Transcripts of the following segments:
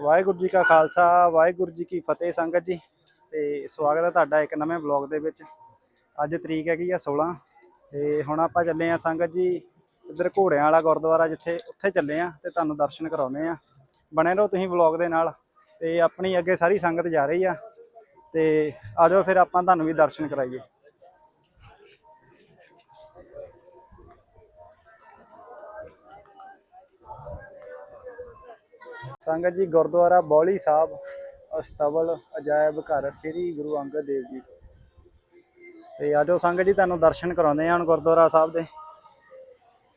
ਵਾਹਿਗੁਰੂ ਜੀ ਕਾ ਖਾਲਸਾ, ਵਾਹਿਗੁਰੂ ਜੀ ਕੀ ਫਤਿਹ ਸੰਗਤ ਜੀ। ਤੇ ਸਵਾਗਤ ਹੈ ਤੁਹਾਡਾ ਇੱਕ ਨਵੇਂ ਵਲੌਗ ਦੇ ਵਿੱਚ। ਅੱਜ ਤਰੀਕ ਹੈਗੀ ਆ 16 ਤੇ ਹੁਣ ਆਪਾਂ ਚੱਲੇ ਆ ਸੰਗਤ ਜੀ, ਇੱਧਰ ਘੋੜਿਆਂ ਵਾਲਾ ਗੁਰਦੁਆਰਾ ਜਿੱਥੇ ਉੱਥੇ ਚੱਲੇ ਆ ਤੇ ਤੁਹਾਨੂੰ ਦਰਸ਼ਨ ਕਰਾਉਨੇ ਆ ਬਣੇ ਰਹੋ ਤੁਸੀਂ ਵਲੌਗ ਦੇ ਨਾਲ। ਤੇ ਆਪਣੀ ਅੱਗੇ ਸਾਰੀ ਸੰਗਤ ਜਾ ਰਹੀ ਆ। ਤੇ ਆਜੋ ਫਿਰ ਆਪਾਂ ਤੁਹਾਨੂੰ ਵੀ ਦਰਸ਼ਨ ਕਰਾਈਏ। ਸੰਗਤ ਜੀ, ਗੁਰਦੁਆਰਾ ਬੌਲੀ ਸਾਹਿਬ, ਅਸਤਬਲ, ਅਜਾਇਬ ਘਰ, ਸ੍ਰੀ ਗੁਰੂ ਅੰਗਦ ਦੇਵ ਜੀ। ਤੇ ਆਜੋ ਸੰਗਤ ਜੀ, ਤੁਹਾਨੂੰ ਦਰਸ਼ਨ ਕਰਾਉਂਦੇ ਆ ਗੁਰਦੁਆਰਾ ਸਾਹਿਬ ਦੇ।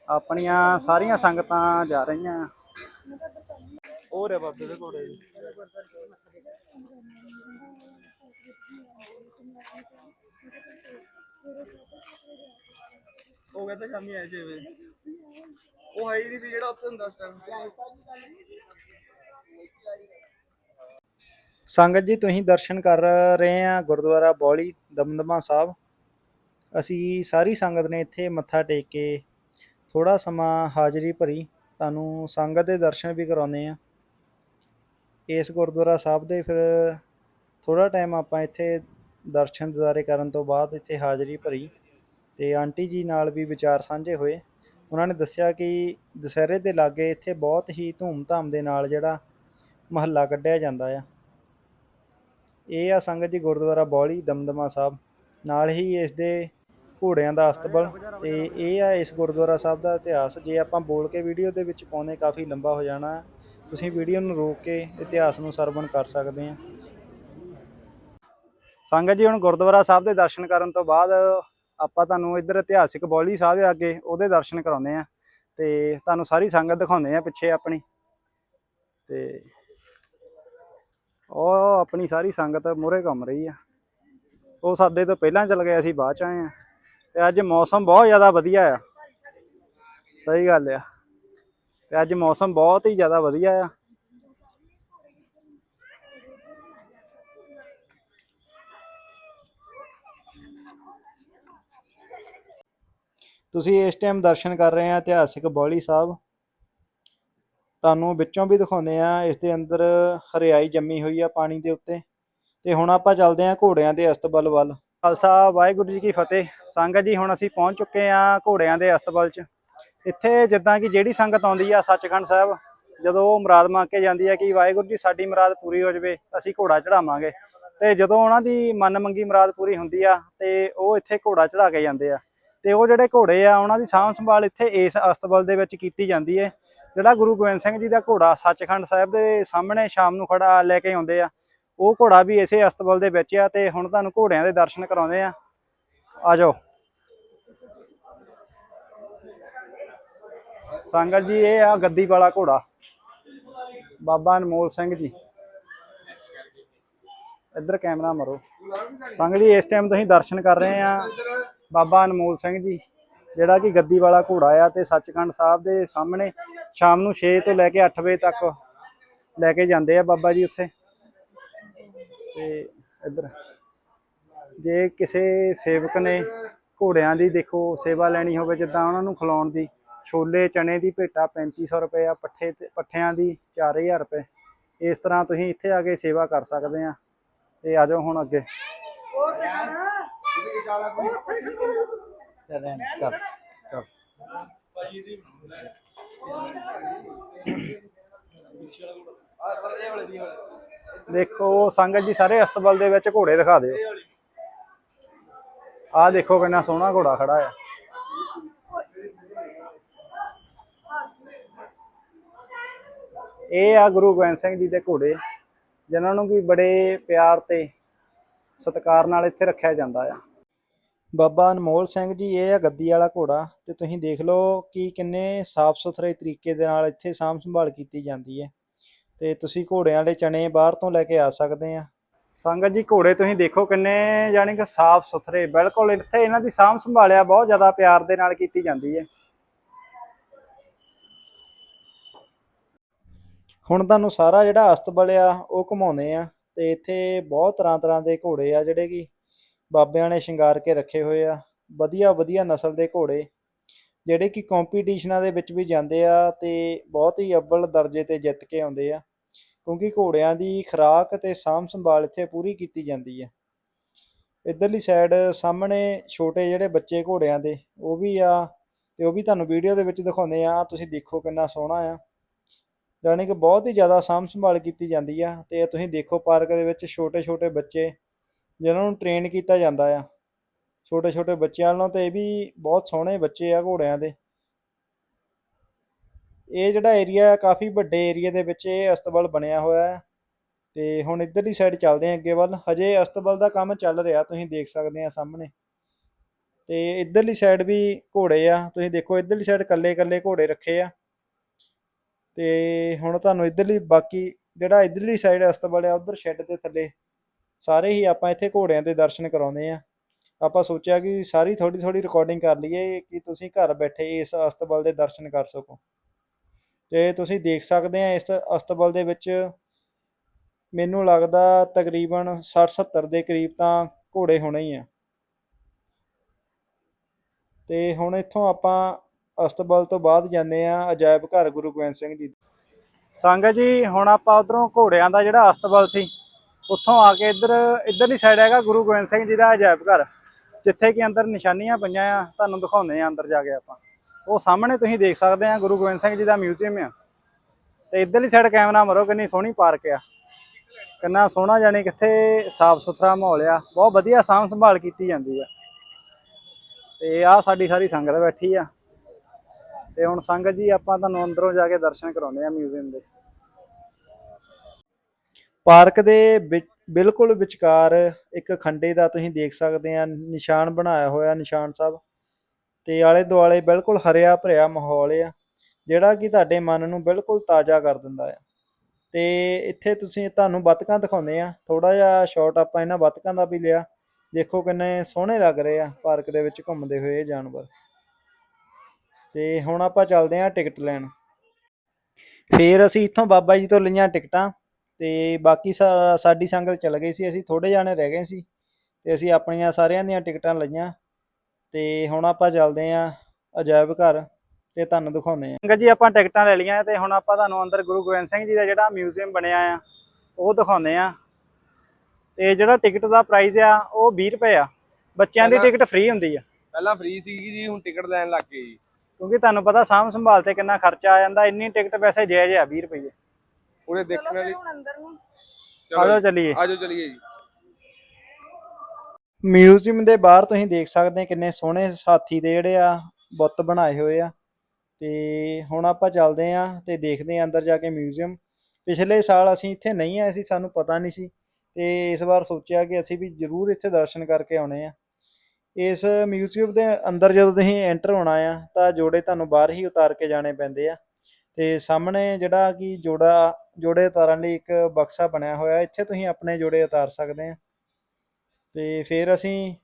ਆਪਣੀਆਂ ਸਾਰੀਆਂ ਸੰਗਤਾਂ ਜਾ ਰਹੀਆਂ। ਹੋਰ ਹੈ ਬਾਬੇ ਦੇ ਘੋੜੇ ਜੀ। ਉਹ ਕਹਿੰਦਾ ਸ਼ਾਮੀ ਆਏ 6 ਵਜੇ ਉਹ ਹੈ ਹੀ ਨਹੀਂ ਸੀ ਜਿਹੜਾ ਉੱਥੇ ਹੁੰਦਾ ਉਸ ਟਾਈਮ ਸੰਗਤ ਜੀ, ਤੁਸੀਂ ਦਰਸ਼ਨ ਕਰ ਰਹੇ ਆ ਗੁਰਦੁਆਰਾ ਬੌਲੀ ਦਮਦਮਾ ਸਾਹਿਬ। ਅਸੀਂ ਸਾਰੀ ਸੰਗਤ ਨੇ ਇੱਥੇ ਮੱਥਾ ਟੇਕ ਕੇ ਥੋੜਾ ਸਮਾਂ ਹਾਜ਼ਰੀ ਭਰੀ। ਤੁਹਾਨੂੰ ਸੰਗਤ ਦੇ ਦਰਸ਼ਨ ਵੀ ਕਰਾਉਂਦੇ ਆ। ਇਸ ਗੁਰਦੁਆਰਾ ਸਾਹਿਬ ਦੇ ਫਿਰ ਥੋੜਾ ਟਾਈਮ ਆਪਾਂ ਇੱਥੇ ਦਰਸ਼ਨ ਦਿਦਾਰੇ ਕਰਨ ਤੋਂ ਬਾਅਦ ਇੱਥੇ ਹਾਜ਼ਰੀ ਭਰੀ ਤੇ ਆਂਟੀ ਜੀ ਨਾਲ ਵੀ ਵਿਚਾਰ ਸਾਂਝੇ ਹੋਏ। ਉਹਨਾਂ ਨੇ ਦੱਸਿਆ ਕਿ ਦੁਸਹਿਰੇ ਦੇ ਲਾਗੇ ਇੱਥੇ ਬਹੁਤ ਹੀ ਧੂਮ-ਧਾਮ ਦੇ ਨਾਲ ਜਿਹੜਾ ਮਹੱਲਾ ਕੱਢਿਆ ਜਾਂਦਾ ਆ। ਇਹ ਆ ਸੰਗਤ ਜੀ ਗੁਰਦੁਆਰਾ ਬੌਲੀ, ਦਮਦਮਾ ਸਾਹਿਬ। ਨਾਲ ਹੀ ਇਸ ਦੇ ਘੋੜਿਆਂ ਦਾ ਅਸਤਬਲ ਤੇ ਇਹ ਆ ਇਸ ਗੁਰਦੁਆਰਾ ਸਾਹਿਬ ਦਾ ਇਤਿਹਾਸ। ਜੇ ਆਪਾਂ ਬੋਲ ਕੇ ਵੀਡੀਓ ਦੇ ਵਿੱਚ ਪਾਉਂਦੇ, ਕਾਫੀ ਲੰਬਾ ਹੋ ਜਾਣਾ। ਤੁਸੀਂ ਵੀਡੀਓ ਨੂੰ ਰੋਕ ਕੇ ਇਤਿਹਾਸ ਨੂੰ ਸਰਵਣ ਕਰ ਸਕਦੇ ਆ। ਸੰਗਤ ਜੀ, ਹੁਣ ਗੁਰਦੁਆਰਾ ਸਾਹਿਬ ਦੇ ਦਰਸ਼ਨ ਕਰਨ ਤੋਂ ਬਾਅਦ ਆਪਾਂ ਤੁਹਾਨੂੰ ਇੱਧਰ ਇਤਿਹਾਸਿਕ ਬੌਲੀ ਸਾਹਿਬ ਆ ਅੱਗੇ ਉਹਦੇ ਦਰਸ਼ਨ ਕਰਾਉਂਦੇ ਆ। ਤੇ ਤੁਹਾਨੂੰ ਸਾਰੀ ਸੰਗਤ ਦਿਖਾਉਂਦੇ ਆ ਪਿੱਛੇ ਆਪਣੀ। ਤੇ ਉਹ ਆਪਣੀ ਸਾਰੀ ਸੰਗਤ ਮੂਹਰੇ ਘੁੰਮ ਰਹੀ ਆ। ਉਹ ਸਾਡੇ ਤੋਂ ਪਹਿਲਾਂ ਚੱਲ ਗਏ, ਅਸੀਂ ਬਾਅਦ ਚ ਆਏ ਆ। ਤੇ ਅੱਜ ਮੌਸਮ ਬਹੁਤ ਜ਼ਿਆਦਾ ਵਧੀਆ ਆ। ਸਹੀ ਗੱਲ ਆ। ਤੇ ਅੱਜ ਮੌਸਮ ਬਹੁਤ ਹੀ ਜ਼ਿਆਦਾ ਵਧੀਆ ਆ। ਤੁਸੀਂ ਇਸ ਟਾਈਮ ਦਰਸ਼ਨ ਕਰ ਰਹੇ ਆ ਇਤਿਹਾਸਿਕ ਬੌਲੀ ਸਾਹਿਬ। ਤੁਹਾਨੂੰ ਵਿੱਚੋਂ ਵੀ ਦਿਖਾਉਂਦੇ ਆ ਇਸ ਦੇ ਅੰਦਰ ਹਰਿਆਈ ਜੰਮੀ ਹੋਈ ਆ ਪਾਣੀ ਦੇ ਉੱਤੇ। ਤੇ ਹੁਣ ਆਪਾਂ ਚੱਲਦੇ ਆ ਘੋੜਿਆਂ ਦੇ ਅਸਤਬਲ ਵੱਲ। ਖਾਲਸਾ ਵਾਹਿਗੁਰੂ ਜੀ ਕੀ ਫਤਿਹ। ਸੰਗਤ ਜੀ, ਹੁਣ ਅਸੀਂ ਪਹੁੰਚ ਚੁੱਕੇ ਆ ਘੋੜਿਆਂ ਦੇ ਅਸਤਬਲ 'ਚ। ਇੱਥੇ ਜਿੱਦਾਂ ਕਿ ਜਿਹੜੀ ਸੰਗਤ ਆਉਂਦੀ ਆ ਸੱਚਖੰਡ ਸਾਹਿਬ, ਜਦੋਂ ਉਹ ਮੁਰਾਦ ਮੰਗ ਕੇ ਜਾਂਦੀ ਆ ਕਿ ਵਾਹਿਗੁਰੂ ਜੀ, ਸਾਡੀ ਮੁਰਾਦ ਪੂਰੀ ਹੋ ਜਾਵੇ, ਅਸੀਂ ਘੋੜਾ ਚੜਾਵਾਂਗੇ ਤੇ ਜਦੋਂ ਉਹਨਾਂ ਦੀ ਮਨ ਮੰਗੀ ਮੁਰਾਦ ਪੂਰੀ ਹੁੰਦੀ ਆ, ਤੇ ਉਹ ਇੱਥੇ ਘੋੜਾ ਚੜਾ ਕੇ ਜਾਂਦੇ ਆ। ਤੇ ਉਹ ਜਿਹੜੇ ਘੋੜੇ ਆ, ਉਹਨਾਂ ਦੀ ਸਾਂਭ ਸੰਭਾਲ ਇੱਥੇ ਇਸ ਅਸਤਬਲ ਦੇ ਵਿੱਚ ਕੀਤੀ ਜਾਂਦੀ ਹੈ ਜਿਹੜਾ ਗੁਰੂ ਗੋਬਿੰਦ ਸਿੰਘ ਜੀ ਦਾ ਘੋੜਾ ਸੱਚਖੰਡ ਸਾਹਿਬ ਦੇ ਸਾਹਮਣੇ ਸ਼ਾਮ ਨੂੰ ਖੜਾ ਲੈ ਕੇ ਆਉਂਦੇ ਆ, ਉਹ ਘੋੜਾ ਵੀ ਇਸੇ ਅਸਤਬਲ ਦੇ ਵਿੱਚ ਆ ਤੇ ਹੁਣ ਤੁਹਾਨੂੰ ਘੋੜਿਆਂ ਦੇ ਦਰਸ਼ਨ ਕਰਾਉਂਦੇ ਆ। ਆ ਜਾਓ। ਸੰਗਤ ਜੀ, ਇਹ ਆ ਗੱਦੀ ਵਾਲਾ ਘੋੜਾ। ਬਾਬਾ ਅਨਮੋਲ ਸਿੰਘ ਜੀ। ਇੱਧਰ ਕੈਮਰਾ ਮਾਰੋ। ਸੰਗਤ ਜੀ, ਇਸ ਟਾਈਮ ਤੁਸੀਂ ਦਰਸ਼ਨ ਕਰ ਰਹੇ ਆ। ਬਾਬਾ ਅਨਮੋਲ ਸਿੰਘ ਜੀ। ਜਿਹੜਾ ਕਿ ਗੱਦੀ ਵਾਲਾ ਘੋੜਾ ਆ ਤੇ ਸੱਚਖੰਡ ਸਾਹਿਬ ਦੇ ਸਾਹਮਣੇ ਸ਼ਾਮ ਨੂੰ 6 ਤੋਂ ਲੈ ਕੇ 8 ਵਜੇ ਤੱਕ ਲੈ ਕੇ ਜਾਂਦੇ ਆ ਬਾਬਾ ਜੀ ਉੱਥੇ। ਤੇ ਇੱਧਰ, ਜੇ ਕਿਸੇ ਸੇਵਕ ਨੇ ਘੋੜਿਆਂ ਦੀ ਦੇਖੋ ਸੇਵਾ ਲੈਣੀ ਹੋਵੇ ਜਿੱਦਾਂ ਉਹਨਾਂ ਨੂੰ ਖਿਲਾਉਣ ਦੀ, ਛੋਲੇ ਚਣੇ ਦੀ ਭੇਟਾ 3500 ਰੁਪਏ ਆ, ਪੱਠੇ ਪੱਠਿਆਂ ਦੀ 4000 ਰੁਪਏ। ਇਸ ਤਰ੍ਹਾਂ ਤੁਸੀਂ ਇੱਥੇ ਆ ਕੇ ਸੇਵਾ ਕਰ ਸਕਦੇ ਆ। ਤੇ ਆ ਜਾਓ ਹੁਣ ਅੱਗੇ। ਚੱਲ ਚੱਲ ਚੱਲ ਆ ਪਰ ਇਹ ਦੇਖੋ, ਸੰਗਤ ਜੀ, ਸਾਰੇ ਅਸਤਬਲ ਦੇ ਵਿੱਚ ਘੋੜੇ ਦਿਖਾ ਦਿਓ। ਆਹ ਦੇਖੋ ਕਿੰਨਾ ਸੋਹਣਾ ਘੋੜਾ ਖੜਾ ਆ। ਇਹ ਆ ਗੁਰੂ ਗੋਬਿੰਦ ਸਿੰਘ ਜੀ ਦੇ ਘੋੜੇ, ਜਿਨ੍ਹਾਂ ਨੂੰ ਵੀ ਬੜੇ ਪਿਆਰ ਤੇ ਸਤਿਕਾਰ ਨਾਲ ਇੱਥੇ ਰੱਖਿਆ ਜਾਂਦਾ ਆ। ਬਾਬਾ ਅਨਮੋਲ ਸਿੰਘ ਜੀ ਇਹ ਆ ਗੱਦੀ ਵਾਲਾ ਘੋੜਾ ਤੇ ਤੁਸੀਂ ਦੇਖ ਲਓ ਕਿ ਕਿੰਨੇ ਸਾਫ਼ ਸੁਥਰੇ ਤਰੀਕੇ ਦੇ ਨਾਲ ਇੱਥੇ ਸਾਂਭ ਸੰਭਾਲ ਕੀਤੀ ਜਾਂਦੀ ਹੈ। ਤੇ ਤੁਸੀਂ ਘੋੜਿਆਂ ਵਾਲੇ ਚਣੇ ਬਾਹਰ ਤੋਂ ਲੈ ਕੇ ਆ ਸਕਦੇ ਆ। ਸੰਗਤ ਜੀ ਘੋੜੇ ਤੁਸੀਂ ਦੇਖੋ ਕਿੰਨੇ ਯਾਨੀ ਕਿ ਸਾਫ਼ ਸੁਥਰੇ ਬਿਲਕੁਲ ਇੱਥੇ ਇਹਨਾਂ ਦੀ ਸਾਂਭ ਸੰਭਾਲਿਆ ਬਹੁਤ ਜ਼ਿਆਦਾ ਪਿਆਰ ਦੇ ਨਾਲ ਕੀਤੀ ਜਾਂਦੀ ਹੈ। ਹੁਣ ਤੁਹਾਨੂੰ ਸਾਰਾ ਜਿਹੜਾ ਅਸਤਬਲ ਆ ਉਹ ਘੁਮਾਉਂਦੇ ਆ ਤੇ ਇੱਥੇ ਬਹੁਤ ਤਰ੍ਹਾਂ ਤਰ੍ਹਾਂ ਦੇ ਘੋੜੇ ਆ ਜਿਹੜੇ ਕਿ ਬਾਬਿਆਂ ਨੇ ਸ਼ਿੰਗਾਰ ਕੇ ਰੱਖੇ ਹੋਏ ਆ। ਵਧੀਆ ਵਧੀਆ ਨਸਲ ਦੇ ਘੋੜੇ, ਜਿਹੜੇ ਕਿ ਕੰਪੀਟੀਸ਼ਨਾਂ ਦੇ ਵਿੱਚ ਵੀ ਜਾਂਦੇ ਆ ਤੇ ਬਹੁਤ ਹੀ ਅੱਵਲ ਦਰਜੇ ਤੇ ਜਿੱਤ ਕੇ ਆਉਂਦੇ ਆ। ਕਿਉਂਕਿ ਘੋੜਿਆਂ ਦੀ ਖੁਰਾਕ ਤੇ ਸਾਂਭ ਸੰਭਾਲ ਇੱਥੇ ਪੂਰੀ ਕੀਤੀ ਜਾਂਦੀ ਹੈ ਇਧਰਲੀ ਸਾਈਡ ਸਾਹਮਣੇ ਛੋਟੇ ਜਿਹੜੇ ਬੱਚੇ ਘੋੜਿਆਂ ਦੇ, ਉਹ ਵੀ ਆ ਤੇ ਉਹ ਵੀ ਤੁਹਾਨੂੰ ਵੀਡੀਓ ਦੇ ਵਿੱਚ ਦਿਖਾਉਂਦੇ ਆ। ਤੁਸੀਂ ਦੇਖੋ ਕਿੰਨਾ ਸੋਹਣਾ ਆ। ਯਾਨੀ ਕਿ ਬਹੁਤ ਹੀ ਜ਼ਿਆਦਾ ਸਾਂਭ ਸੰਭਾਲ ਕੀਤੀ ਜਾਂਦੀ ਆ ਤੇ ਤੁਸੀਂ ਦੇਖੋ ਪਾਰਕ ਦੇ ਵਿੱਚ ਛੋਟੇ ਛੋਟੇ ਬੱਚੇ ਜਿਨ੍ਹਾਂ ਨੂੰ ਟ੍ਰੇਨ ਕੀਤਾ ਜਾਂਦਾ ਆ। ਛੋਟੇ ਛੋਟੇ ਬੱਚਿਆਂ ਨਾਲੋਂ ਤੇ ਇਹ ਵੀ ਬਹੁਤ ਸੋਹਣੇ ਬੱਚੇ ਆ ਘੋੜਿਆਂ ਦੇ। ਇਹ ਜਿਹੜਾ ਏਰੀਆ ਕਾਫੀ ਵੱਡੇ ਏਰੀਆ ਦੇ ਵਿੱਚ ਇਹ ਅਸਤਬਲ ਬਣਿਆ ਹੋਇਆ ਹੈ ਤੇ ਹੁਣ ਇੱਧਰਲੀ ਸਾਈਡ ਚੱਲਦੇ ਹਾਂ ਅੱਗੇ ਵੱਲ। ਹਜੇ ਅਸਤਬਲ ਦਾ ਕੰਮ ਚੱਲ ਰਿਹਾ, ਤੁਸੀਂ ਦੇਖ ਸਕਦੇ ਆ ਸਾਹਮਣੇ। ਤੇ ਇੱਧਰਲੀ ਸਾਈਡ ਵੀ ਘੋੜੇ ਆ। ਤੁਸੀਂ ਦੇਖੋ, ਇੱਧਰਲੀ ਸਾਈਡ ਕੱਲੇ ਕੱਲੇ ਘੋੜੇ ਰੱਖੇ ਆ। ਤੇ ਹੁਣ ਤੁਹਾਨੂੰ ਇੱਧਰਲੀ ਬਾਕੀ ਜਿਹੜਾ ਇੱਧਰਲੀ ਸਾਈਡ ਅਸਤਬਲ ਆ, ਉਧਰ ਸ਼ੈੱਡ ਦੇ ਥੱਲੇ ਸਾਰੇ ਹੀ ਆਪਾਂ ਇੱਥੇ ਘੋੜਿਆਂ ਦੇ ਦਰਸ਼ਨ ਕਰਾਉਂਦੇ ਆ ਆਪਾਂ ਸੋਚਿਆ ਕਿ ਸਾਰੀ ਥੋੜੀ ਥੋੜੀ ਰਿਕਾਰਡਿੰਗ ਕਰ ਲਈਏ ਕਿ ਤੁਸੀਂ ਘਰ ਬੈਠੇ ਇਸ ਅਸਤਬਲ ਦੇ ਦਰਸ਼ਨ ਕਰ ਸਕੋ। ਤੇ ਤੁਸੀਂ ਦੇਖ ਸਕਦੇ ਆ ਇਸ ਅਸਤਬਲ ਦੇ ਵਿੱਚ ਮੈਨੂੰ ਲੱਗਦਾ ਤਕਰੀਬਨ 60 70 ਦੇ ਕਰੀਬ ਤਾਂ ਘੋੜੇ ਹੋਣੇ ਹੀ ਆ। ਤੇ ਹੁਣ ਇੱਥੋਂ ਆਪਾਂ ਅਸਤਬਲ ਤੋਂ ਬਾਅਦ ਜਾਂਦੇ ਆ ਅਜਾਇਬ ਘਰ ਗੁਰੂ ਗੋਬਿੰਦ ਸਿੰਘ ਜੀ। ਸੰਗਤ ਜੀ, ਹੁਣ ਆਪਾਂ ਉਧਰੋਂ ਘੋੜਿਆਂ ਦਾ ਜਿਹੜਾ ਅਸਤਬਲ ਸੀ ਉੱਥੋਂ ਆ ਕੇ ਇੱਧਰ ਇੱਧਰਲੀ ਸਾਈਡ ਹੈਗਾ, ਗੁਰੂ ਗੋਬਿੰਦ ਸਿੰਘ ਜੀ ਦਾ ਅਜਾਇਬ ਘਰ। ਜਿੱਥੇ ਕਿ ਅੰਦਰ ਨਿਸ਼ਾਨੀਆਂ ਪਈਆਂ ਆ, ਤੁਹਾਨੂੰ ਦਿਖਾਉਂਦੇ ਆ ਅੰਦਰ ਜਾ ਕੇ ਆਪਾਂ। ਉਹ ਸਾਹਮਣੇ ਤੁਸੀਂ ਦੇਖ ਸਕਦੇ ਆ, ਗੁਰੂ ਗੋਬਿੰਦ ਸਿੰਘ ਜੀ ਦਾ ਮਿਊਜ਼ੀਅਮ ਆ। ਤੇ ਇੱਧਰਲੀ ਸਾਈਡ ਕੈਮਰਾ ਮਾਰੋ, ਕਿੰਨੀ ਸੋਹਣੀ ਪਾਰਕ ਆ। ਕਿੰਨਾ ਸੋਹਣਾ ਜਾਣੀ ਕਿੱਥੇ ਸਾਫ਼ ਸੁਥਰਾ ਮਾਹੌਲ ਆ। ਬਹੁਤ ਵਧੀਆ ਸਾਂਭ ਸੰਭਾਲ ਕੀਤੀ ਜਾਂਦੀ ਆ। ਤੇ ਆ ਸਾਡੀ ਸਾਰੀ ਸੰਗਤ ਬੈਠੀ ਆ। ਤੇ ਹੁਣ ਸੰਗਤ ਜੀ, ਆਪਾਂ ਤੁਹਾਨੂੰ ਅੰਦਰੋਂ ਜਾ ਕੇ ਦਰਸ਼ਨ ਕਰਾਉਂਦੇ ਆ ਮਿਊਜ਼ੀਅਮ ਦੇ। ਪਾਰਕ ਦੇ ਵਿੱਚ ਬਿਲਕੁਲ ਵਿਚਕਾਰ ਇੱਕ ਖੰਡੇ ਦਾ ਤੁਸੀਂ ਦੇਖ ਸਕਦੇ ਆ, ਨਿਸ਼ਾਨ ਬਣਾਇਆ ਹੋਇਆ ਨਿਸ਼ਾਨ ਸਾਹਿਬ। ਤੇ ਆਲੇ ਦੁਆਲੇ ਬਿਲਕੁਲ ਹਰਿਆ ਭਰਿਆ ਮਾਹੌਲ ਆ, ਜਿਹੜਾ ਕਿ ਤੁਹਾਡੇ ਮਨ ਨੂੰ ਬਿਲਕੁਲ ਤਾਜ਼ਾ ਕਰ ਦਿੰਦਾ ਆ। ਤੇ ਇੱਥੇ ਤੁਸੀਂ ਤੁਹਾਨੂੰ ਬਤਕਾਂ ਦਿਖਾਉਂਦੇ ਆ ਥੋੜਾ ਜਿਹਾ ਸ਼ਾਟ ਆਪਾਂ ਇਹਨਾਂ ਬਤਕਾਂ ਦਾ ਵੀ ਲਿਆ। ਦੇਖੋ ਕਿੰਨੇ ਸੋਹਣੇ ਲੱਗ ਰਹੇ ਆ ਪਾਰਕ ਦੇ ਵਿੱਚ ਘੁੰਮਦੇ ਹੋਏ ਇਹ ਜਾਨਵਰ। ਤੇ ਹੁਣ ਆਪਾਂ ਚੱਲਦੇ ਆ ਟਿਕਟ ਲੈਣ। ਫੇਰ ਅਸੀਂ ਇੱਥੋਂ ਬਾਬਾ ਜੀ ਤੋਂ ਲਈਆਂ ਟਿਕਟਾਂ। ਤੇ ਬਾਕੀ ਸਾ- ਸਾਡੀ ਸੰਗਤ ਚਲ ਗਈ ਸੀ ਅਸੀਂ ਥੋੜੇ ਜਾਣੇ ਰਹਿ ਗਏ ਸੀ ਤੇ ਅਸੀਂ ਆਪਣੀਆਂ ਸਾਰਿਆਂ ਦੀਆਂ ਟਿਕਟਾਂ ਲਈਆਂ ਤੇ ਹੁਣ ਆਪਾਂ ਚੱਲਦੇ ਆ ਅਜਾਇਬ ਘਰ ਤੇ ਤੁਹਾਨੂੰ ਦਿਖਾਉਂਦੇ ਆ ਸੰਗਤ ਜੀ ਆਪਾਂ ਟਿਕਟਾਂ ਲੈ ਲਈਆਂ ਤੇ ਹੁਣ ਆਪਾਂ ਤੁਹਾਨੂੰ ਅੰਦਰ ਗੁਰੂ ਗੋਬਿੰਦ ਸਿੰਘ ਜੀ ਦਾ ਜਿਹੜਾ ਮਿਊਜ਼ੀਅਮ ਬਣਿਆ ਆ ਉਹ ਦਿਖਾਉਂਦੇ ਆ ਤੇ ਜਿਹੜਾ ਟਿਕਟ ਦਾ ਪ੍ਰਾਈਸ ਆ ਉਹ 20 ਰੁਪਏ ਆ। ਬੱਚਿਆਂ ਦੀ ਟਿਕਟ ਫ੍ਰੀ ਹੁੰਦੀ ਆ। ਪਹਿਲਾਂ ਫ੍ਰੀ ਸੀਗੀ ਜੀ ਹੁਣ ਟਿਕਟ ਲੈਣ ਲੱਗ ਗਏ ਜੀ। ਕਿਉਂਕਿ ਤੁਹਾਨੂੰ ਪਤਾ ਸਾਂਭ ਸੰਭਾਲ ਤੇ ਕਿੰਨਾ ਖਰਚਾ ਆ ਜਾਂਦਾ ਇੰਨੀ ਟਿਕਟ ਵੈਸੇ ਜਾਇਜ਼ ਆ 20 ਰੁਪਏ। ਉਹਨੇ ਦੇਖਣ ਵਾਲੀ ਆਜੋ ਚਲੋ ਚੱਲੀਏ। ਆਜੋ ਚਲੀਏ ਜੀ। ਮਿਊਜ਼ੀਅਮ ਦੇ ਬਾਹਰ ਤੁਸੀਂ ਦੇਖ ਸਕਦੇ ਕਿੰਨੇ ਸੋਹਣੇ ਹਾਥੀ ਦੇ ਜਿਹੜੇ ਆ ਬੁੱਤ ਬਣਾਏ ਹੋਏ ਆ। ਤੇ ਹੁਣ ਆਪਾਂ ਚੱਲਦੇ ਆ ਤੇ ਦੇਖਦੇ ਆ ਅੰਦਰ ਜਾ ਕੇ ਮਿਊਜ਼ੀਅਮ। ਪਿਛਲੇ ਸਾਲ ਅਸੀਂ ਇੱਥੇ ਨਹੀਂ ਆਏ ਸੀ ਸਾਨੂੰ ਪਤਾ ਨਹੀਂ ਸੀ। ਤੇ ਇਸ ਵਾਰ ਸੋਚਿਆ ਕਿ ਅਸੀਂ ਵੀ ਜ਼ਰੂਰ ਇੱਥੇ ਦਰਸ਼ਨ ਕਰਕੇ ਆਉਣੇ ਆ। ਇਸ ਮਿਊਜ਼ੀਅਮ ਦੇ ਅੰਦਰ ਜਦੋਂ ਤੁਸੀਂ ਐਂਟਰ ਹੋਣਾ ਆ ਤਾਂ ਜੋੜੇ ਤੁਹਾਨੂੰ ਬਾਹਰ ਹੀ ਉਤਾਰ ਕੇ ਜਾਣੇ ਪੈਂਦੇ ਆ। ਤੇ ਸਾਹਮਣੇ ਜਿਹੜਾ ਕਿ ਜੋੜਾ, ਜੋੜੇ ਉਤਾਰਨ ਲਈ ਇੱਕ ਬਕਸਾ ਬਣਿਆ ਹੋਇਆ, ਇੱਥੇ ਤੁਸੀਂ ਆਪਣੇ ਜੋੜੇ ਉਤਾਰ ਸਕਦੇ ਆ। ਤੇ ਫਿਰ ਅਸੀਂ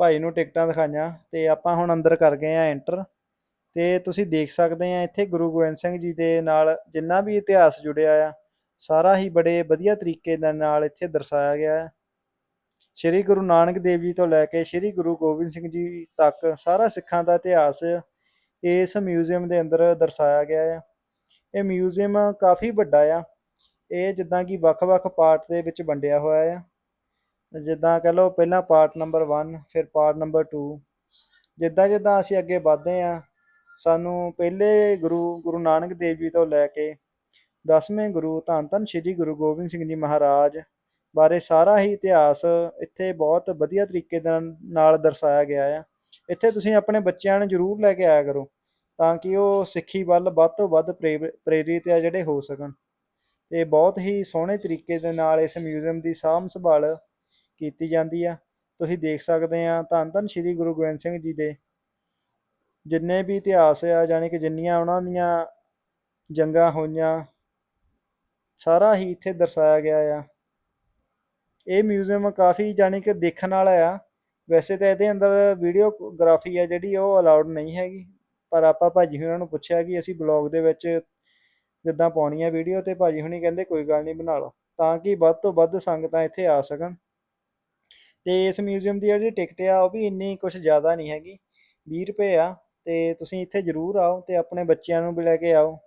ਭਾਈ ਨੂੰ ਟਿਕਟਾਂ ਦਿਖਾਈਆਂ, ਤੇ ਆਪਾਂ ਹੁਣ ਅੰਦਰ ਕਰ ਗਏ ਆ ਐਂਟਰ ਤੇ ਤੁਸੀਂ ਦੇਖ ਸਕਦੇ ਆ, ਇੱਥੇ ਗੁਰੂ ਗੋਬਿੰਦ ਸਿੰਘ ਜੀ ਦੇ ਨਾਲ ਜਿੰਨਾ ਵੀ ਇਤਿਹਾਸ ਜੁੜਿਆ ਆ, ਸਾਰਾ ਹੀ ਬੜੇ ਵਧੀਆ ਤਰੀਕੇ ਦੇ ਨਾਲ ਇੱਥੇ ਦਰਸਾਇਆ ਗਿਆ ਹੈ ਸ਼੍ਰੀ ਗੁਰੂ ਨਾਨਕ ਦੇਵ ਜੀ ਤੋਂ ਲੈ ਕੇ ਸ਼੍ਰੀ ਗੁਰੂ ਗੋਬਿੰਦ ਸਿੰਘ ਜੀ ਤੱਕ ਸਾਰਾ ਸਿੱਖਾਂ ਦਾ ਇਤਿਹਾਸ ਇਸ ਮਿਊਜ਼ੀਅਮ ਦੇ ਅੰਦਰ ਦਰਸਾਇਆ ਗਿਆ ਹੈ ਇਹ ਮਿਊਜ਼ੀਅਮ ਕਾਫੀ ਵੱਡਾ ਆ। ਇਹ ਜਿੱਦਾਂ ਕਿ ਵੱਖ-ਵੱਖ ਪਾਰਟ ਦੇ ਵਿੱਚ ਵੰਡਿਆ ਹੋਇਆ ਆ। ਜਿੱਦਾਂ ਕਹ ਲਓ ਪਹਿਲਾਂ ਪਾਰਟ ਨੰਬਰ 1 ਫਿਰ ਪਾਰਟ ਨੰਬਰ 2 ਜਿੱਦਾਂ ਜਿੱਦਾਂ ਅਸੀਂ ਅੱਗੇ ਵਧਦੇ ਆ, ਸਾਨੂੰ ਪਹਿਲੇ ਗੁਰੂ ਗੁਰੂ ਨਾਨਕ ਦੇਵ ਜੀ ਤੋਂ ਲੈ ਕੇ 10ਵੇਂ ਗੁਰੂ ਧੰਨ ਧੰਨ ਸ੍ਰੀ ਗੁਰੂ ਗੋਬਿੰਦ ਸਿੰਘ ਜੀ ਮਹਾਰਾਜ ਬਾਰੇ ਸਾਰਾ ਹੀ ਇਤਿਹਾਸ ਇੱਥੇ ਬਹੁਤ ਵਧੀਆ ਤਰੀਕੇ ਨਾਲ ਦਰਸਾਇਆ ਗਿਆ ਆ। ਇੱਥੇ ਤੁਸੀਂ ਆਪਣੇ ਬੱਚਿਆਂ ਨੂੰ ਜ਼ਰੂਰ ਲੈ ਕੇ ਆਇਆ ਕਰੋ। ਤਾਂ ਕਿ ਉਹ ਸਿੱਖੀ ਵੱਲ ਵੱਧ ਤੋਂ ਵੱਧ ਪ੍ਰੇਰ- ਪ੍ਰੇਰਿਤ ਆ ਜਿਹੜੇ ਹੋ ਸਕਣ। ਤੇ ਬਹੁਤ ਹੀ ਸੋਹਣੇ ਤਰੀਕੇ ਦੇ ਨਾਲ ਇਸ ਮਿਊਜ਼ੀਅਮ ਦੀ ਸਾਂਭ ਸੰਭਾਲ ਕੀਤੀ ਜਾਂਦੀ ਆ। ਤੁਸੀਂ ਦੇਖ ਸਕਦੇ ਆ, ਧੰਨ ਧੰਨ ਸ੍ਰੀ ਗੁਰੂ ਗੋਬਿੰਦ ਸਿੰਘ ਜੀ ਦੇ ਜਿੰਨੇ ਵੀ ਇਤਿਹਾਸ ਆ, ਜਾਣੀ ਕਿ ਜਿੰਨੀਆਂ ਉਹਨਾਂ ਦੀਆਂ ਜੰਗਾਂ ਹੋਈਆਂ, ਸਾਰਾ ਹੀ ਇੱਥੇ ਦਰਸਾਇਆ ਗਿਆ ਆ। ਇਹ ਮਿਊਜ਼ੀਅਮ ਕਾਫੀ, ਜਾਣੀ ਕਿ ਦੇਖਣ ਵਾਲਾ ਆ। ਵੈਸੇ ਤਾਂ ਇਹਦੇ ਅੰਦਰ ਵੀਡੀਓਗ੍ਰਾਫੀ ਆ ਜਿਹੜੀ, ਉਹ ਅਲਾਉਡ ਨਹੀਂ ਹੈਗੀ। ਪਰ ਆਪਾਂ ਭਾਜੀ ਹੁਣਾਂ ਨੂੰ ਪੁੱਛਿਆ ਕਿ ਅਸੀਂ ਬਲੌਗ ਦੇ ਵਿੱਚ ਜਿੱਦਾਂ ਪਾਉਣੀ ਆ ਵੀਡੀਓ ਤੇ ਭਾਜੀ ਹੁਣੀ ਕਹਿੰਦੇ ਕੋਈ ਗੱਲ ਨਹੀਂ ਬਣਾ ਲਓ। ਤਾਂ ਕਿ ਵੱਧ ਤੋਂ ਵੱਧ ਸੰਗਤਾਂ ਇੱਥੇ ਆ ਸਕਣ। ਤੇ ਇਸ ਮਿਊਜ਼ੀਅਮ ਦੀ ਜਿਹੜੀ ਟਿਕਟ ਆ, ਉਹ ਵੀ ਇੰਨੀ ਕੁਝ ਜ਼ਿਆਦਾ ਨਹੀਂ ਹੈਗੀ। 20 ਰੁਪਏ ਆ, ਤੇ ਤੁਸੀਂ ਇੱਥੇ ਜ਼ਰੂਰ ਆਓ ਤੇ ਆਪਣੇ ਬੱਚਿਆਂ ਨੂੰ ਵੀ ਲੈ ਕੇ ਆਓ।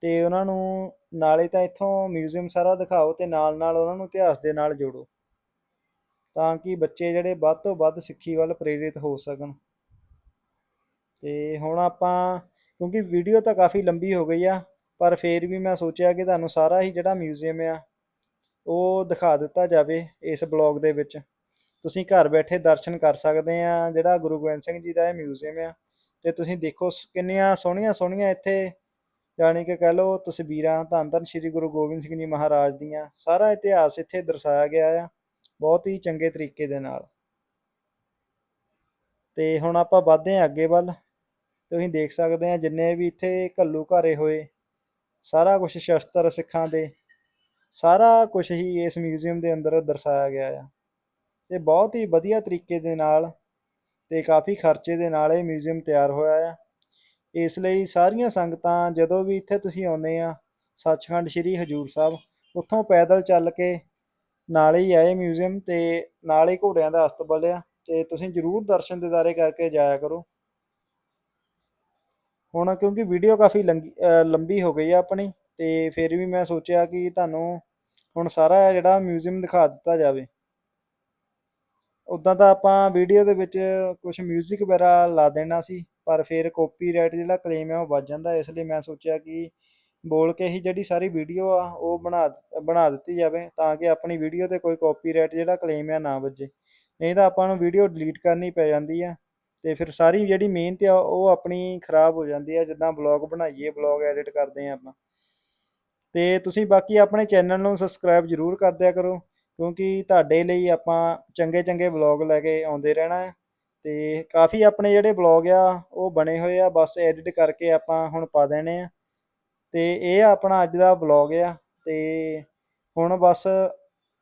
ਤੇ ਉਹਨਾਂ ਨੂੰ ਨਾਲੇ ਤਾਂ ਇੱਥੋਂ ਮਿਊਜ਼ੀਅਮ ਸਾਰਾ ਦਿਖਾਓ ਤੇ ਨਾਲ ਨਾਲ ਉਹਨਾਂ ਨੂੰ ਇਤਿਹਾਸ ਦੇ ਨਾਲ ਜੋੜੋ। ਤਾਂ ਕਿ ਬੱਚੇ ਜਿਹੜੇ ਵੱਧ ਤੋਂ ਵੱਧ ਸਿੱਖੀ ਵੱਲ ਪ੍ਰੇਰਿਤ ਹੋ ਸਕਣ। ਤੇ ਹੁਣ ਆਪਾਂ, ਕਿਉਂਕਿ ਵੀਡੀਓ ਤਾਂ ਕਾਫੀ ਲੰਬੀ ਹੋ ਗਈ ਆ, ਪਰ ਫੇਰ ਵੀ ਮੈਂ ਸੋਚਿਆ ਕਿ ਤੁਹਾਨੂੰ ਸਾਰਾ ਹੀ ਜਿਹੜਾ ਮਿਊਜ਼ੀਅਮ ਆ, ਉਹ ਦਿਖਾ ਦਿੱਤਾ ਜਾਵੇ ਇਸ ਬਲੌਗ ਦੇ ਵਿੱਚ। ਤੁਸੀਂ ਘਰ ਬੈਠੇ ਦਰਸ਼ਨ ਕਰ ਸਕਦੇ ਆ, ਜਿਹੜਾ ਗੁਰੂ ਗੋਬਿੰਦ ਸਿੰਘ ਜੀ ਦਾ ਇਹ ਮਿਊਜ਼ੀਅਮ ਆ, ਤੇ ਤੁਸੀਂ ਦੇਖੋ ਸ- ਕਿੰਨੀਆਂ ਸੋਹਣੀਆਂ ਸੋਹਣੀਆਂ ਇੱਥੇ, ਯਾਨੀ ਕਿ ਕਹਿ ਲਓ ਤਸਵੀਰਾਂ ਧੰਨ ਧੰਨ ਸ਼੍ਰੀ ਗੁਰੂ ਗੋਬਿੰਦ ਸਿੰਘ ਜੀ ਮਹਾਰਾਜ ਦੀਆਂ, ਸਾਰਾ ਇਤਿਹਾਸ ਇੱਥੇ ਦਰਸਾਇਆ ਗਿਆ ਆ, ਬਹੁਤ ਹੀ ਚੰਗੇ ਤਰੀਕੇ ਦੇ ਨਾਲ। ਤੇ ਹੁਣ ਆਪਾਂ ਵੱਧਦੇ ਹਾਂ ਅੱਗੇ ਵੱਲ। ਤੁਸੀਂ ਦੇਖ ਸਕਦੇ ਆ ਜਿੰਨੇ ਵੀ ਇੱਥੇ ਘੱਲੂ ਘਾਰੇ ਹੋਏ, ਸਾਰਾ ਕੁਝ ਸ਼ਸਤਰ ਸਿੱਖਾਂ ਦੇ, ਸਾਰਾ ਕੁਝ ਹੀ ਇਸ ਮਿਊਜ਼ੀਅਮ ਦੇ ਅੰਦਰ ਦਰਸਾਇਆ ਗਿਆ ਆ। ਤੇ ਬਹੁਤ ਹੀ ਵਧੀਆ ਤਰੀਕੇ ਦੇ ਨਾਲ ਤੇ ਕਾਫੀ ਖਰਚੇ ਦੇ ਨਾਲ ਇਹ ਮਿਊਜ਼ੀਅਮ ਤਿਆਰ ਹੋਇਆ ਆ। ਇਸ ਲਈ ਸਾਰੀਆਂ ਸੰਗਤਾਂ ਜਦੋਂ ਵੀ ਇੱਥੇ ਤੁਸੀਂ ਆਉਂਦੇ ਆ, ਸੱਚਖੰਡ ਸ੍ਰੀ ਹਜੂਰ ਸਾਹਿਬ, ਉੱਥੋਂ ਪੈਦਲ ਚੱਲ ਕੇ ਨਾਲ ਹੀ ਆਏ ਮਿਊਜ਼ੀਅਮ ਤੇ ਨਾਲ ਹੀ ਘੋੜਿਆਂ ਦਾ ਅਸਤਬਲ ਆ ਤੇ ਤੁਸੀਂ ਜ਼ਰੂਰ ਦਰਸ਼ਨ ਦਿਦਾਰੇ ਕਰਕੇ ਜਾਇਆ ਕਰੋ। ਹੁਣ ਕਿਉਂਕਿ ਵੀਡੀਓ ਕਾਫੀ ਲੰਗੀ, ਅਹ ਲੰਬੀ ਹੋ ਗਈ ਆ ਆਪਣੀ, ਤੇ ਫਿਰ ਵੀ ਮੈਂ ਸੋਚਿਆ ਕਿ ਤੁਹਾਨੂੰ ਹੁਣ ਸਾਰਾ ਜਿਹੜਾ ਮਿਊਜ਼ੀਅਮ ਦਿਖਾ ਦਿੱਤਾ ਜਾਵੇ। ਉਦਾਂ ਤਾਂ ਆਪਾਂ ਵੀਡੀਓ ਦੇ ਵਿੱਚ ਕੁਝ 뮤직 ਵਗੈਰਾ ਲਾ ਦੇਣਾ ਸੀ, ਪਰ ਫਿਰ ਕਾਪੀਰਾਈਟ ਜਿਹੜਾ ਕਲੇਮ ਹੈ ਉਹ ਵੱਜ ਜਾਂਦਾ, ਇਸ ਲਈ ਮੈਂ ਸੋਚਿਆ ਕਿ ਬੋਲ ਕੇ ਹੀ ਜਿਹੜੀ ਸਾਰੀ ਵੀਡੀਓ ਆ, ਉਹ ਬਣਾ ਬਣਾ ਦਿੱਤੀ ਜਾਵੇ, ਤਾਂ ਕਿ ਆਪਣੀ ਵੀਡੀਓ ਤੇ ਕੋਈ ਕਾਪੀਰਾਈਟ ਜਿਹੜਾ ਕਲੇਮ ਆ ਨਾ ਵੱਜੇ। ਨਹੀਂ ਤਾਂ ਆਪਾਂ ਨੂੰ ਵੀਡੀਓ ਡਿਲੀਟ ਕਰਨੀ ਪੈ ਜਾਂਦੀ ਆ। ਤੇ ਫਿਰ ਸਾਰੀ ਜਿਹੜੀ ਮਿਹਨਤ ਆ, ਉਹ ਆਪਣੀ ਖਰਾਬ ਹੋ ਜਾਂਦੀ ਆ, ਜਿੱਦਾਂ ਬਲੌਗ ਬਣਾਈਏ ਬਲੌਗ ਐਡਿਟ ਕਰਦੇ ਆ ਆਪਾਂ। ਤੇ ਤੁਸੀਂ ਬਾਕੀ ਆਪਣੇ ਚੈਨਲ ਨੂੰ ਸਬਸਕ੍ਰਾਈਬ ਜ਼ਰੂਰ ਕਰ ਦਿਆ ਕਰੋ, ਕਿਉਂਕਿ ਤੁਹਾਡੇ ਲਈ ਆਪਾਂ ਚੰਗੇ ਚੰਗੇ ਬਲੌਗ ਲੈ ਕੇ ਆਉਂਦੇ ਰਹਿਣਾ ਹੈ। ਤੇ ਕਾਫੀ ਆਪਣੇ ਜਿਹੜੇ ਬਲੌਗ ਆ, ਉਹ ਬਣੇ ਹੋਏ ਆ, ਬਸ ਐਡਿਟ ਕਰਕੇ ਆਪਾਂ ਹੁਣ ਪਾ ਦੇਣੇ ਆ। ਤੇ ਇਹ ਆਪਣਾ ਅੱਜ ਦਾ ਬਲੌਗ ਆ, ਤੇ ਹੁਣ ਬਸ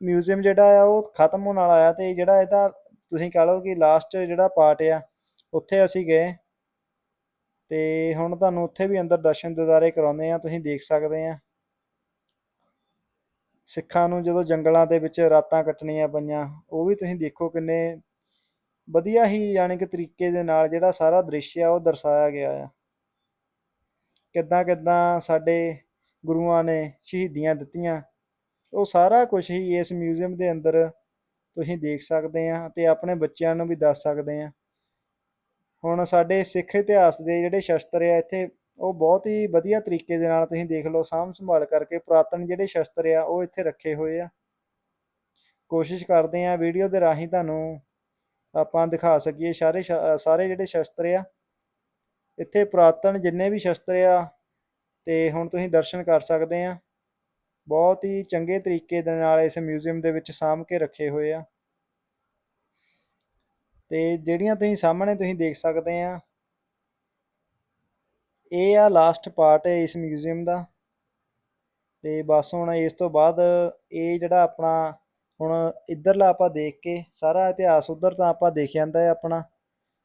ਮਿਊਜ਼ੀਅਮ ਜਿਹੜਾ ਆ, ਉਹ ਖਤਮ ਹੋਣ ਵਾਲਾ ਆ, ਤੇ ਜਿਹੜਾ ਇਹਦਾ ਤੁਸੀਂ ਕਹ ਲਓ ਕਿ ਲਾਸਟ ਜਿਹੜਾ ਪਾਰਟ ਆ ਉੱਥੇ ਅਸੀਂ ਗਏ ਤੇ ਹੁਣ ਤੁਹਾਨੂੰ ਉੱਥੇ ਵੀ ਅੰਦਰ ਦਰਸ਼ਨ ਦਿਦਾਰੇ ਕਰਾਉਂਦੇ ਆ ਤੁਸੀਂ ਦੇਖ ਸਕਦੇ ਆ ਸਿੱਖਾਂ ਨੂੰ ਜਦੋਂ ਜੰਗਲਾਂ ਦੇ ਵਿੱਚ ਰਾਤਾਂ ਕੱਟਣੀਆਂ ਪਈਆਂ, ਉਹ ਵੀ ਤੁਸੀਂ ਦੇਖੋ ਕਿੰਨੇ ਵਧੀਆ ਹੀ ਯਾਨੀ ਕਿ ਤਰੀਕੇ ਦੇ ਨਾਲ ਜਿਹੜਾ ਸਾਰਾ ਦ੍ਰਿਸ਼ ਆ, ਉਹ ਦਰਸਾਇਆ ਗਿਆ ਆ। ਕਿੱਦਾਂ ਕਿੱਦਾਂ ਸਾਡੇ ਗੁਰੂਆਂ ਨੇ ਸ਼ਹੀਦੀਆਂ ਦਿੱਤੀਆਂ, ਉਹ ਸਾਰਾ ਕੁਝ ਹੀ ਇਸ ਮਿਊਜ਼ੀਅਮ ਦੇ ਅੰਦਰ ਤੁਸੀਂ ਦੇਖ ਸਕਦੇ ਆ ਤੇ ਆਪਣੇ ਬੱਚਿਆਂ ਨੂੰ ਵੀ ਦੱਸ ਸਕਦੇ ਆ ਹੁਣ ਸਾਡੇ ਸਿੱਖ ਇਤਿਹਾਸ ਦੇ ਜਿਹੜੇ ਸ਼ਸਤਰ ਆ, ਇੱਥੇ ਉਹ ਬਹੁਤ ਹੀ ਵਧੀਆ ਤਰੀਕੇ ਦੇ ਨਾਲ ਤੁਸੀਂ ਦੇਖ ਲਓ, ਸਾਂਭ ਸੰਭਾਲ ਕਰਕੇ ਪੁਰਾਤਨ ਜਿਹੜੇ ਸ਼ਸਤਰ ਆ, ਉਹ ਇੱਥੇ ਰੱਖੇ ਹੋਏ ਆ। ਕੋਸ਼ਿਸ਼ ਕਰਦੇ ਆ ਵੀਡੀਓ ਦੇ ਰਾਹੀਂ ਤੁਹਾਨੂੰ ਆਪਾਂ ਦਿਖਾ ਸਕੀਏ ਸਾਰੇ ਸ਼- ਸਾਰੇ ਜਿਹੜੇ ਸ਼ਸਤਰ ਆ। ਇੱਥੇ ਪੁਰਾਤਨ ਜਿੰਨੇ ਵੀ ਸ਼ਸਤਰ ਆ, ਤੇ ਹੁਣ ਤੁਸੀਂ ਦਰਸ਼ਨ ਕਰ ਸਕਦੇ ਆ। ਬਹੁਤ ਹੀ ਚੰਗੇ ਤਰੀਕੇ ਦੇ ਨਾਲ ਇਸ ਮਿਊਜ਼ੀਅਮ ਦੇ ਵਿੱਚ ਸਾਂਭ ਕੇ ਰੱਖੇ ਹੋਏ ਆ। ਤੇ ਜਿਹੜੀਆਂ ਤੁਸੀਂ ਸਾਹਮਣੇ ਤੁਸੀਂ ਦੇਖ ਸਕਦੇ ਆ, ਇਹ ਆ ਲਾਸਟ ਪਾਰਟ ਹੈ ਇਸ ਮਿਊਜ਼ੀਅਮ ਦਾ। ਤੇ ਬਸ ਹੁਣ ਇਸ ਤੋਂ ਬਾਅਦ ਇਹ ਜਿਹੜਾ ਆਪਣਾ, ਹੁਣ ਇੱਧਰਲਾ ਆਪਾਂ ਦੇਖ ਕੇ ਸਾਰਾ ਇਤਿਹਾਸ ਉਧਰ ਤਾਂ ਆਪਾਂ ਦੇਖ ਜਾਂਦਾ ਹੈ ਆਪਣਾ।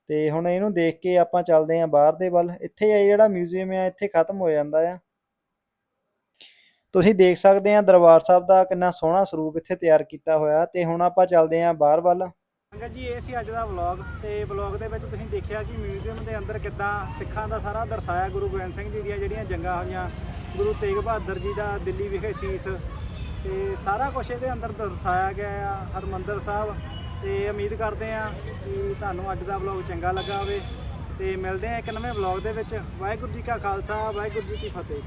ਤੇ ਹੁਣ ਇਹਨੂੰ ਦੇਖ ਕੇ ਆਪਾਂ ਚੱਲਦੇ ਆਂ ਬਾਹਰ ਦੇ ਵੱਲ। ਇੱਥੇ ਇਹ ਜਿਹੜਾ ਮਿਊਜ਼ੀਅਮ ਆ, ਇੱਥੇ ਖਤਮ ਹੋ ਜਾਂਦਾ ਆ। ਤੁਸੀਂ ਦੇਖ ਸਕਦੇ ਆ ਦਰਬਾਰ ਸਾਹਿਬ ਦਾ ਕਿੰਨਾ ਸੋਹਣਾ ਸਰੂਪ ਇੱਥੇ ਤਿਆਰ ਕੀਤਾ ਹੋਇਆ। ਤੇ ਹੁਣ ਆਪਾਂ ਚੱਲਦੇ ਆਂ ਬਾਹਰ ਵੱਲ। ਅੰਗਦ ਜੀ, ਇਹ ਸੀ ਅੱਜ ਦਾ ਵਲੌਗ ਤੇ ਵਲੌਗ ਦੇ ਵਿੱਚ ਤੁਸੀਂ ਦੇਖਿਆ ਕਿ ਮਿਊਜ਼ੀਅਮ ਦੇ ਅੰਦਰ ਕਿੱਦਾਂ ਸਿੱਖਾਂ ਦਾ ਸਾਰਾ ਦਰਸਾਇਆ ਗੁਰੂ ਗੋਬਿੰਦ ਸਿੰਘ ਜੀ ਦੀਆਂ ਜਿਹੜੀਆਂ ਜੰਗਾਂ ਹੋਈਆਂ, ਗੁਰੂ ਤੇਗ ਬਹਾਦਰ ਜੀ ਦਾ ਦਿੱਲੀ ਵਿਖੇ ਸੀਸ ਤੇ ਸਾਰਾ ਕੁਝ ਇਹਦੇ ਅੰਦਰ ਦਰਸਾਇਆ ਗਿਆ ਆ, ਹਰਮੰਦਰ ਸਾਹਿਬ ਤੇ ਉਮੀਦ ਕਰਦੇ ਆ ਕਿ ਤੁਹਾਨੂੰ ਅੱਜ ਦਾ ਵਲੌਗ ਚੰਗਾ ਲੱਗਾ ਹੋਵੇ ਤੇ ਮਿਲਦੇ ਆ ਇੱਕ ਨਵੇਂ ਵਲੌਗ ਦੇ ਵਿੱਚ। ਵਾਹਿਗੁਰੂ ਜੀ ਕਾ ਖਾਲਸਾ, ਵਾਹਿਗੁਰੂ ਜੀ ਕੀ ਫਤਿਹ।